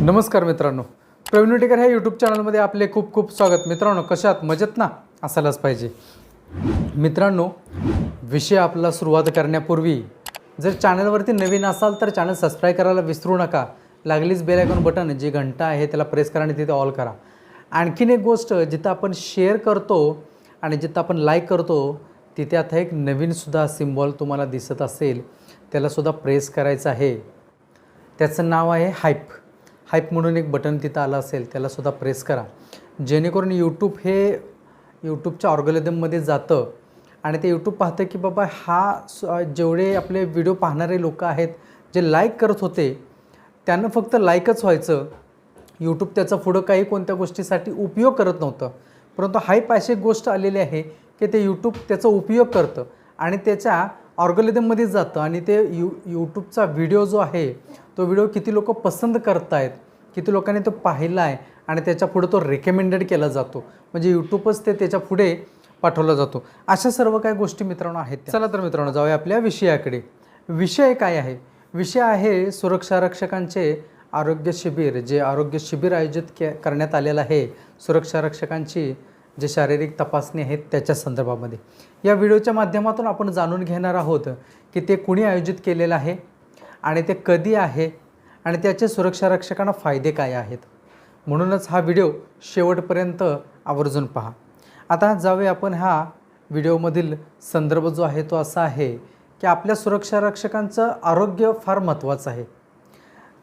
नमस्कार मित्रांनो. प्रवीण टेकर ह्या यूट्यूब चॅनलमध्ये आपले खूप खूप स्वागत. मित्रांनो कशात मजेत ना? असायलाच पाहिजे. मित्रांनो विषय आपला सुरुवात करण्यापूर्वी जर चॅनलवरती नवीन असाल तर चॅनल सबस्क्राईब करायला विसरू नका. लागलीच बेलायकॉन बटन जी घंटा आहे त्याला प्रेस करा आणि तिथे ऑल करा. आणखीन एक गोष्ट जिथं आपण शेअर करतो आणि जिथं आपण लाईक करतो तिथे आता एक नवीनसुद्धा सिम्बॉल तुम्हाला दिसत असेल. त्यालासुद्धा प्रेस करायचं आहे. त्याचं नाव आहे हाईप हाईप म्हणून एक बटन तिथं आलं असेल त्यालासुद्धा प्रेस करा. जेणेकरून यूट्यूब हे यूट्यूबच्या ऑर्गोलिदममध्ये जातं आणि ते यूट्यूब पाहतं की बाबा हा स- जेवढे आपले व्हिडिओ पाहणारे लोक आहेत जे लाईक करत होते त्यांना फक्त लाईकच व्हायचं. यूट्यूब त्याचा पुढं काही कोणत्या गोष्टीसाठी उपयोग करत नव्हतं. परंतु हाईप अशी एक गोष्ट आलेली आहे की ते यूट्यूब त्याचा उपयोग करतं आणि त्याच्या ऑर्गोलिदममध्ये जातं आणि ते यू यूट्यूबचा व्हिडिओ जो आहे तो व्हिडिओ किती लोक पसंत करतायत किती लोकांनी तो पाहिला आहे आणि त्याच्या पुढे तो रेकमेंडेड केला जातो. म्हणजे यूट्यूबच ते त्याच्या पुढे पाठवला जातो. अशा सर्व काही गोष्टी मित्रांनो आहेत चला तर मित्रांनो जाऊया आपल्या विषयाकडे. विषय काय आहे? विषय आहे सुरक्षा रक्षकांचे आरोग्य शिबिर जे आरोग्य शिबिर आयोजित के करण्यात आलेलं आहे. सुरक्षा रक्षकांची जे शारीरिक तपासणी आहेत त्याच्या संदर्भामध्ये. या व्हिडिओच्या माध्यमातून आपण जाणून घेणार आहोत की ते कुणी आयोजित केलेलं आहे? आणि ते कधी आहे आणि त्याचे सुरक्षा रक्षकांना फायदे काय आहेत? म्हणूनच हा व्हिडिओ शेवटपर्यंत आवर्जून पहा. आता जाऊया आपण हा व्हिडिओमधील संदर्भ जो आहे तो असा आहे की आपल्या सुरक्षा रक्षकांचं आरोग्य फार महत्त्वाचं आहे.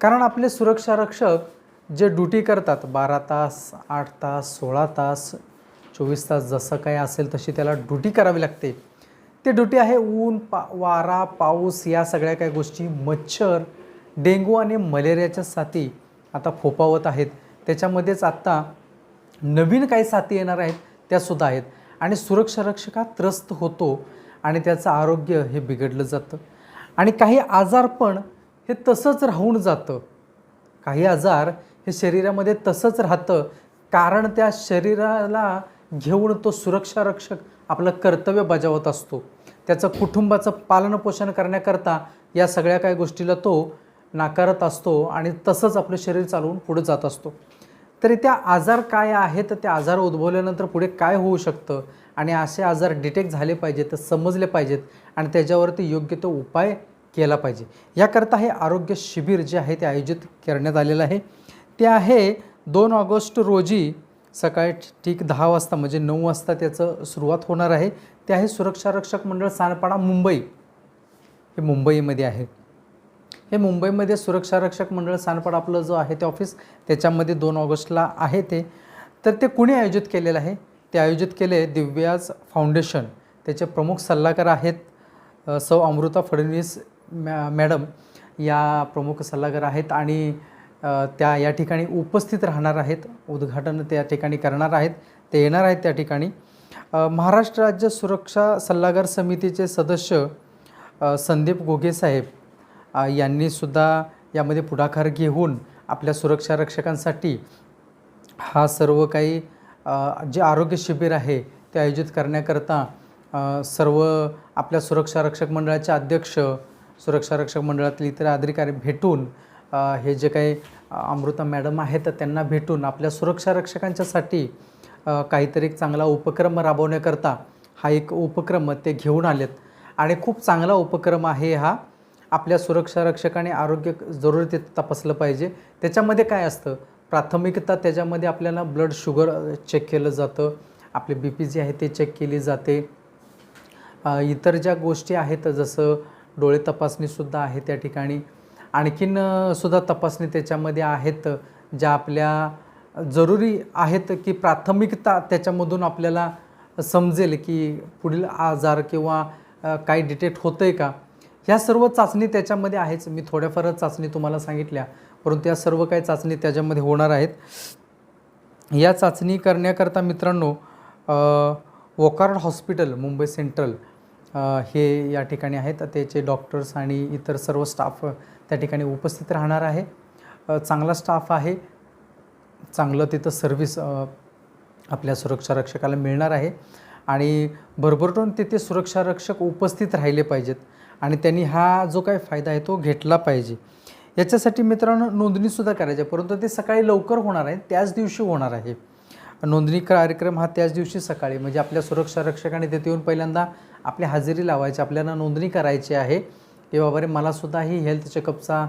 कारण आपले सुरक्षा रक्षक जे ड्युटी करतात बारा तास आठ तास सोळा तास चोवीस तास जसं काही असेल तशी त्याला ड्युटी करावी लागते. ते ड्युटी आहे ऊन पा वारा पाऊस या सगळ्या काही गोष्टी. मच्छर डेंगू आणि मलेरियाच्या साथी आता फोपावत आहेत. त्याच्यामध्येच आत्ता नवीन काही साथी येणार आहेत त्यासुद्धा आहेत. आणि सुरक्षारक्षका त्रस्त होतो आणि त्याचं आरोग्य हे बिघडलं जातं. आणि काही आजार पण हे तसंच राहून जातं. काही आजार हे शरीरामध्ये तसंच राहतं. कारण त्या शरीराला घेऊन तो सुरक्षा रक्षक आपलं कर्तव्य बजावत असतो. त्याचं कुटुंबाचं पालनपोषण करण्याकरता या सगळ्या काही गोष्टीला तो नाकारत असतो आणि तसंच आपलं शरीर चालवून पुढे जात असतो. तरी त्या आजार काय आहेत? त्या आजार उद्भवल्यानंतर पुढे काय होऊ शकतं? आणि असे आजार डिटेक्ट झाले पाहिजेत समजले पाहिजेत आणि त्याच्यावरती योग्य तो उपाय केला पाहिजे. याकरता हे आरोग्य शिबिर जे आहे ते आयोजित करण्यात आलेलं आहे. ते आहे दोन ऑगस्ट रोजी सकाळी ठीक दहा वाजता म्हणजे नऊ वाजता त्याचं सुरुवात होणार आहे. ते आहे सुरक्षा रक्षक मंडळ सानपाडा मुंबई. हे मुंबईमध्ये आहे. हे मुंबईमध्ये सुरक्षा रक्षक मंडळ सानपाडा आपलं जो आहे ते ऑफिस त्याच्यामध्ये दोन ऑगस्टला आहे ते. तर ते कुणी आयोजित केलेलं आहे? ते आयोजित केले दिव्याज फाउंडेशन. त्याचे प्रमुख सल्लागार आहेत सौ अमृता फडणवीस मॅ मॅडम. या प्रमुख सल्लागार आहेत आणि त्या या ठिकाणी उपस्थित राहणार आहेत उद्घाटन त्या ठिकाणी करणार आहेत ते येणार आहेत त्या ठिकाणी. महाराष्ट्र राज्य सुरक्षा सल्लागार समितीचे सदस्य संदीप गोगेसाहेब यांनीसुद्धा यामध्ये पुढाकार घेऊन आपल्या सुरक्षा रक्षकांसाठी हा सर्व काही जे आरोग्य शिबिर आहे ते आयोजित करण्याकरता सर्व आपल्या सुरक्षा रक्षक मंडळाचे अध्यक्ष सुरक्षा रक्षक मंडळातले इतर अधिकारी भेटून हे जे काही अमृता मॅडम आहेत त्यांना भेटून आपल्या सुरक्षा रक्षकांच्यासाठी काहीतरी एक चांगला उपक्रम राबवण्याकरता हा एक उपक्रम ते घेऊन आलेत. आणि खूप चांगला उपक्रम आहे हा. आपल्या सुरक्षा रक्षकाने आरोग्य जरूर ते तपासलं पाहिजे. त्याच्यामध्ये काय असतं? प्राथमिकता त्याच्यामध्ये आपल्याला ब्लड शुगर चेक केलं जातं. आपले बी पी जी आहे ते चेक केली जाते. इतर ज्या गोष्टी आहेत जसं डोळे तपासणीसुद्धा आहे त्या ठिकाणी. आणखीन सुद्धा तपासणी त्याच्यामध्ये आहेत ज्या आपल्या जरुरी आहेत की प्राथमिकता त्याच्यामधून आपल्याला समजेल की पुढील आजार किंवा काही काय डिटेक्ट होतं आहे का? ह्या सर्व चाचणी त्याच्यामध्ये आहेच. मी थोड्याफार चाचणी तुम्हाला सांगितल्या परंतु या सर्व काही चाचणी त्याच्यामध्ये होणार आहेत. या चाचणी करण्याकरता मित्रांनो वोकार्ड हॉस्पिटल मुंबई सेंट्रल हे या ठिकाणी आहेत. त्याचे डॉक्टर्स आणि इतर सर्व स्टाफ त्या ठिकाणी उपस्थित राहणार आहे. चांगला स्टाफ आहे. चांगलं तिथं सर्व्हिस आपल्या सुरक्षा रक्षकाला मिळणार आहे. आणि भरभरटून तिथे सुरक्षा रक्षक उपस्थित राहिले पाहिजेत. आणि त्यांनी हा जो काही फायदा आहे तो घेतला पाहिजे. याच्यासाठी मित्रांनो नोंदणीसुद्धा करायची आहे. परंतु ते सकाळी लवकर होणार आहे. त्याच दिवशी होणार आहे. नोंदणी कार्यक्रम हा त्याच दिवशी सकाळी. म्हणजे आपल्या सुरक्षा रक्षकाने तिथे येऊन पहिल्यांदा आपली हजेरी लावायची आपल्याला नोंदणी करायची आहे की बाबा रे मलासुद्धा ही हेल्थ चेकअपचा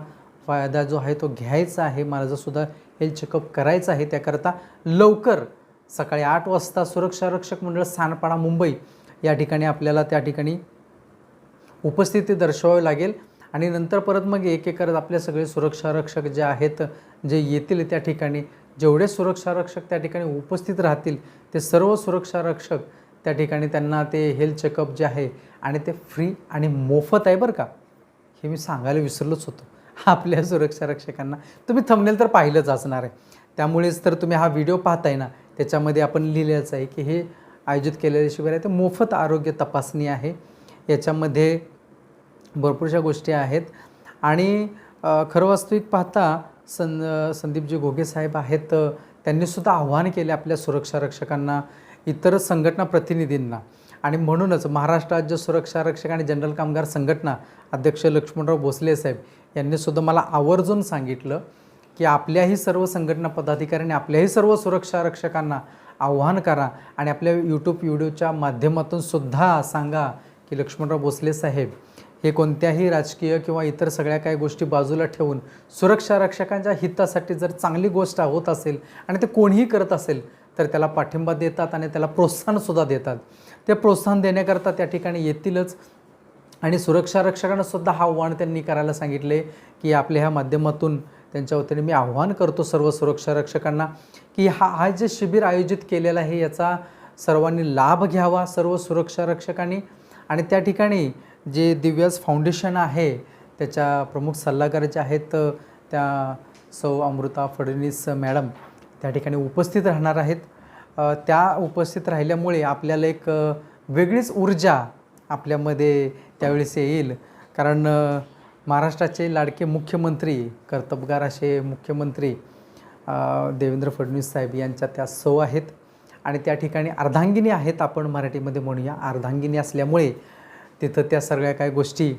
फायदा जो आहे तो घ्यायचा आहे. मला सुद्धा हेल्थ चेकअप करायचा आहे त्याकरता लवकर सकाळी आठ वाजता सुरक्षा रक्षक मंडळ सानपाडा मुंबई या ठिकाणी आपल्याला त्या ठिकाणी उपस्थिती दर्शवावी लागेल. आणि नंतर परत मग एक एक करत आपले सगळे सुरक्षा रक्षक जे आहेत जे येतील त्या ठिकाणी जेवढे सुरक्षा रक्षक त्या ठिकाणी उपस्थित राहतील ते सर्व सुरक्षा रक्षक त्या ठिकाणी त्यांना ते हेल्थ चेकअप जे आहे आणि ते फ्री आणि मोफत आहे बरं का हे मी सांगायला विसरलोच होतो. आपल्या सुरक्षा रक्षकांना. तुम्ही थंबनेल तर पाहिलंच असणार आहे. त्यामुळेच तर तुम्ही हा व्हिडिओ पाहताय ना त्याच्यामध्ये आपण लिहिलेच आहे की हे आयोजित केलेले शिबिर आहे ते मोफत आरोग्य तपासणी आहे. याच्यामध्ये भरपूरशा गोष्टी आहेत. आणि खरं वास्तविक पाहता सं संदीपजी घोगे साहेब आहेत त्यांनीसुद्धा आव्हान केले आपल्या सुरक्षा रक्षकांना. इतर संघटना प्रतिनिधींना. आणि म्हणूनच महाराष्ट्र राज्य सुरक्षा रक्षक आणि जनरल कामगार संघटना अध्यक्ष लक्ष्मणराव भोसले साहेब यांनीसुद्धा मला आवर्जून सांगितलं की आपल्याही सर्व संघटना पदाधिकाऱ्यांनी आपल्याही सर्व सुरक्षा रक्षकांना आव्हान करा आणि आपल्या यूट्यूब व्हिडिओच्या माध्यमातून सुद्धा सांगा की लक्ष्मणराव भोसले साहेब हे कोणत्याही राजकीय किंवा इतर सगळ्या काही गोष्टी बाजूला ठेवून सुरक्षा रक्षकांच्या हितासाठी जर चांगली गोष्ट होत असेल आणि ते कोणीही करत असेल तर त्याला पाठिंबा देतात आणि त्याला प्रोत्साहनसुद्धा देतात. ते प्रोत्साहन देण्याकरता त्या ठिकाणी येतीलच. आणि सुरक्षा रक्षकांनासुद्धा हा आव्हान त्यांनी करायला सांगितले की आपल्या ह्या माध्यमातून त्यांच्या वतीने मी आव्हान करतो सर्व सुरक्षा रक्षकांना की हा हा जे शिबिर आयोजित केलेलं आहे याचा सर्वांनी लाभ घ्यावा सर्व सुरक्षा रक्षकांनी. आणि त्या ठिकाणी जे दिव्यास फाउंडेशन आहे त्याच्या प्रमुख सल्लागार जे आहेत त्या सौ अमृता फडणवीस मॅडम त्या ठिकाणी उपस्थित राहणार आहेत. त्या उपस्थित राहिल्यामुळे आपल्याला एक वेगळीच ऊर्जा आपल्यामध्ये त्यावेळेस येईल. कारण महाराष्ट्राचे लाडके मुख्यमंत्री कर्तबगार असे मुख्यमंत्री देवेंद्र फडणवीस साहेब यांच्या त्या सौ आहेत. आणि त्या ठिकाणी अर्धांगिनी आहेत आपण मराठीमध्ये म्हणूया. अर्धांगिनी असल्यामुळे तिथं त्या सगळ्या काही गोष्टी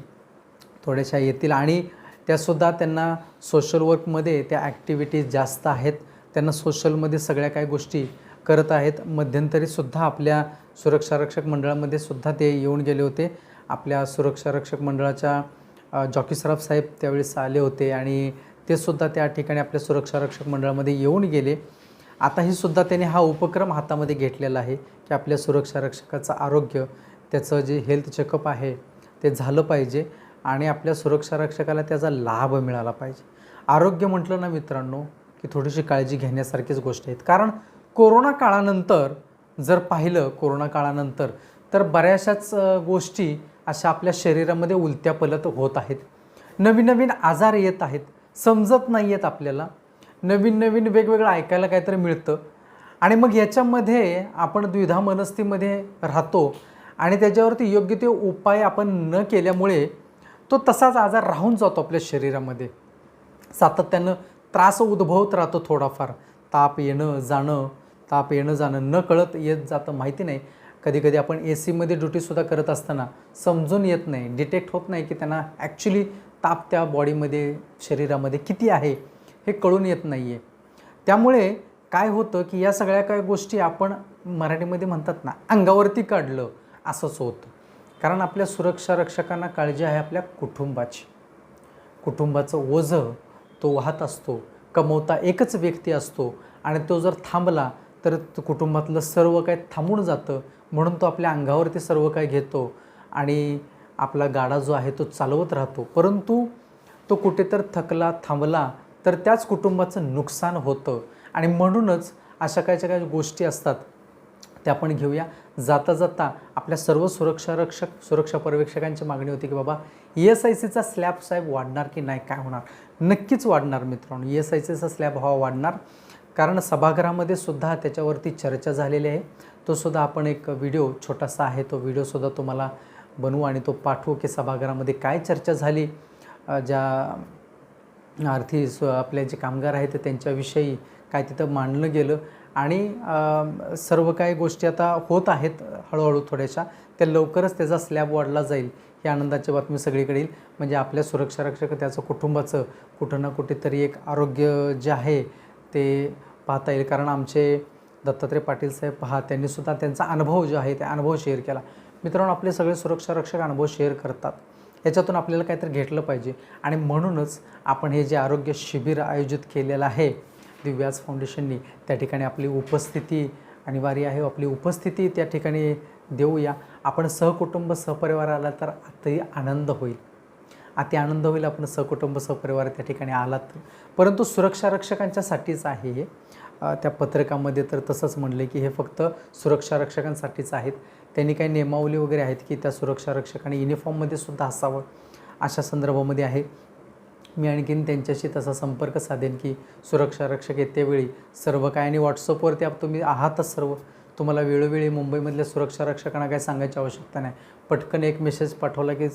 थोड्याशा येतील. आणि त्यासुद्धा त्यांना सोशल वर्कमध्ये त्या ॲक्टिव्हिटीज जास्त आहेत. त्यांना सोशलमध्ये सगळ्या काही गोष्टी करत आहेत. मध्यंतरीसुद्धा आपल्या सुरक्षारक्षक मंडळामध्ये सुद्धा ते येऊन गेले होते. आपल्या सुरक्षा रक्षक मंडळाच्या जॉकी सराफ साहेब त्यावेळेस आले होते आणि ते सुद्धा त्या ठिकाणी आपल्या सुरक्षारक्षक मंडळामध्ये येऊन गेले. आताही सुद्धा त्यांनी हा उपक्रम हातामध्ये घेतलेला आहे की आपल्या सुरक्षारक्षकाचं आरोग्य त्याचं जे हेल्थ चेकअप आहे ते झालं पाहिजे आणि आपल्या सुरक्षा रक्षकाला त्याचा लाभ मिळाला पाहिजे. आरोग्य म्हटलं ना मित्रांनो ही थोडीशी काळजी घेण्यासारखीच गोष्ट आहेत. कारण कोरोना काळानंतर जर पाहिलं कोरोना काळानंतर तर बऱ्याचशाच गोष्टी अशा आपल्या शरीरामध्ये उलत्या पलत होत आहेत. नवीन नवीन आजार येत आहेत. समजत नाही आहेत आपल्याला. नवीन नवीन वेगवेगळं ऐकायला काहीतरी मिळतं. आणि मग याच्यामध्ये आपण द्विधा मनस्थितीमध्ये राहतो आणि त्याच्यावरती योग्य ते उपाय आपण न केल्यामुळे तो तसाच आजार राहून जातो आपल्या शरीरामध्ये. सातत्यानं त्रास उद्भवत राहतो थोडाफार. ताप येणं जाणं ताप येणं जाणं न कळत येत जातं माहिती नाही. कधी कधी आपण ए सीमध्ये ड्युटीसुद्धा करत असताना समजून येत नाही डिटेक्ट होत नाही की त्यांना ॲक्च्युली ताप त्या बॉडीमध्ये शरीरामध्ये किती आहे हे कळून येत नाही आहे त्यामुळे काय होतं की या सगळ्या काय गोष्टी आपण मराठीमध्ये म्हणतात ना अंगावरती काढलं असंच होतं. कारण आपल्या सुरक्षा रक्षकांना काळजी आहे आपल्या कुटुंबाची. कुटुंबाचं ओझं तो वाहत असतो कमवता एकच व्यक्ती असतो आणि तो जर थांबला तर तो कुटुंबातलं सर्व काही थांबून जातं म्हणून तो आपल्या अंगावरती सर्व काही घेतो आणि आपला गाडा जो आहे तो चालवत राहतो. परंतु तो कुठे तर थकला थांबला तर त्याच कुटुंबाचं नुकसान होतं आणि म्हणूनच अशा काही ज्या काही गोष्टी असतात त्या आपण घेऊया. जाता जाता आपल्या सर्व सुरक्षा रक्षक सुरक्षा पर्यवेक्षकांची मागणी होती की बाबा ई एस आय सीचा स्लॅब साहेब वाढणार की नाही काय होणार? नक्कीच वाढणार मित्रांनो. ई एस आय सीचा स्लॅब हवा वाढणार. कारण सभागृहामध्ये सुद्धा त्याच्यावरती चर्चा झालेली आहे. तो सुद्धा आपण एक व्हिडिओ छोटासा आहे. तो व्हिडिओसुद्धा तुम्हाला बनवू आणि तो पाठवू की सभागृहामध्ये काय चर्चा झाली. ज्या अर्थी आपले जे कामगार आहेत त्यांच्याविषयी काय तिथं मांडलं गेलं. आणि सर्व काही गोष्टी आता होत आहेत हळूहळू थोड्याशा. त्या लवकरच त्याचा स्लॅब वाढला जाईल ही आनंदाची बातमी सगळीकडे येईल. म्हणजे आपल्या सुरक्षा रक्षक त्याचं कुटुंबाचं कुठं ना कुठेतरी एक आरोग्य जे आहे ते पाहता येईल. कारण आमचे दत्तात्रय पाटील साहेब पहा त्यांनीसुद्धा त्यांचा अनुभव जो आहे ते अनुभव शेअर केला. मित्रांनो आपले सगळे सुरक्षा रक्षक अनुभव शेअर करतात. याच्यातून आपल्याला काहीतरी घेतलं पाहिजे. आणि म्हणूनच आपण हे जे आरोग्य शिबिर आयोजित केलेलं आहे दिव्यास फाउंडेशननी त्या ठिकाणी आपली उपस्थिती अनिवार्य आहे. आपली उपस्थिती त्या ठिकाणी देऊया. आपण सहकुटुंब सहपरिवार आला तर अति आनंद होईल. अति आनंद होईल आपण सहकुटुंब सहपरिवार त्या ठिकाणी आलात. परंतु सुरक्षा रक्षकांच्यासाठीच आहे हे. त्या पत्रकामध्ये तर तसंच म्हणलं की हे फक्त सुरक्षा रक्षकांसाठीच आहेत. त्यांनी काही नियमावली वगैरे आहेत की त्या सुरक्षा रक्षकांनी युनिफॉर्ममध्ये सुद्धा असावं. अशा संदर्भामध्ये आहे. मी आणखीन त्यांच्याशी तसा संपर्क साधेन की सुरक्षा रक्षक येतेवेळी सर्व काय आणि व्हॉट्सअपवरती आप तुम्ही आहातच सर्व. तुम्हाला वेळोवेळी मुंबईमधल्या सुरक्षा रक्षकांना काय सांगायची आवश्यकता नाही. पटकन एक मेसेज पाठवला की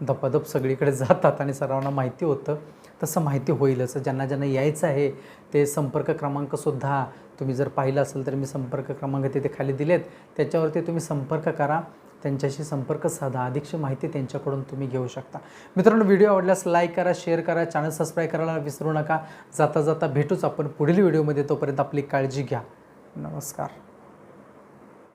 धपाधप सगळीकडे जातात आणि सर्वांना माहिती होतं. तसं माहिती होईलच. ज्यांना ज्यांना यायचं आहे ते संपर्क क्रमांकसुद्धा तुम्ही जर पाहिलं असेल तर मी संपर्क क्रमांक तिथे खाली दिलेत. त्याच्यावरती तुम्ही संपर्क करा. त्यांच्याशी संपर्क साधा. अधिकची माहिती त्यांच्याकडून तुम्ही घेऊ शकता. मित्रांनो व्हिडिओ आवडल्यास लाईक करा शेअर करा चॅनल सबस्क्राईब करायला विसरू नका. जाता जाता भेटूच आपण पुढील व्हिडिओमध्ये. तोपर्यंत आपली काळजी घ्या. नमस्कार.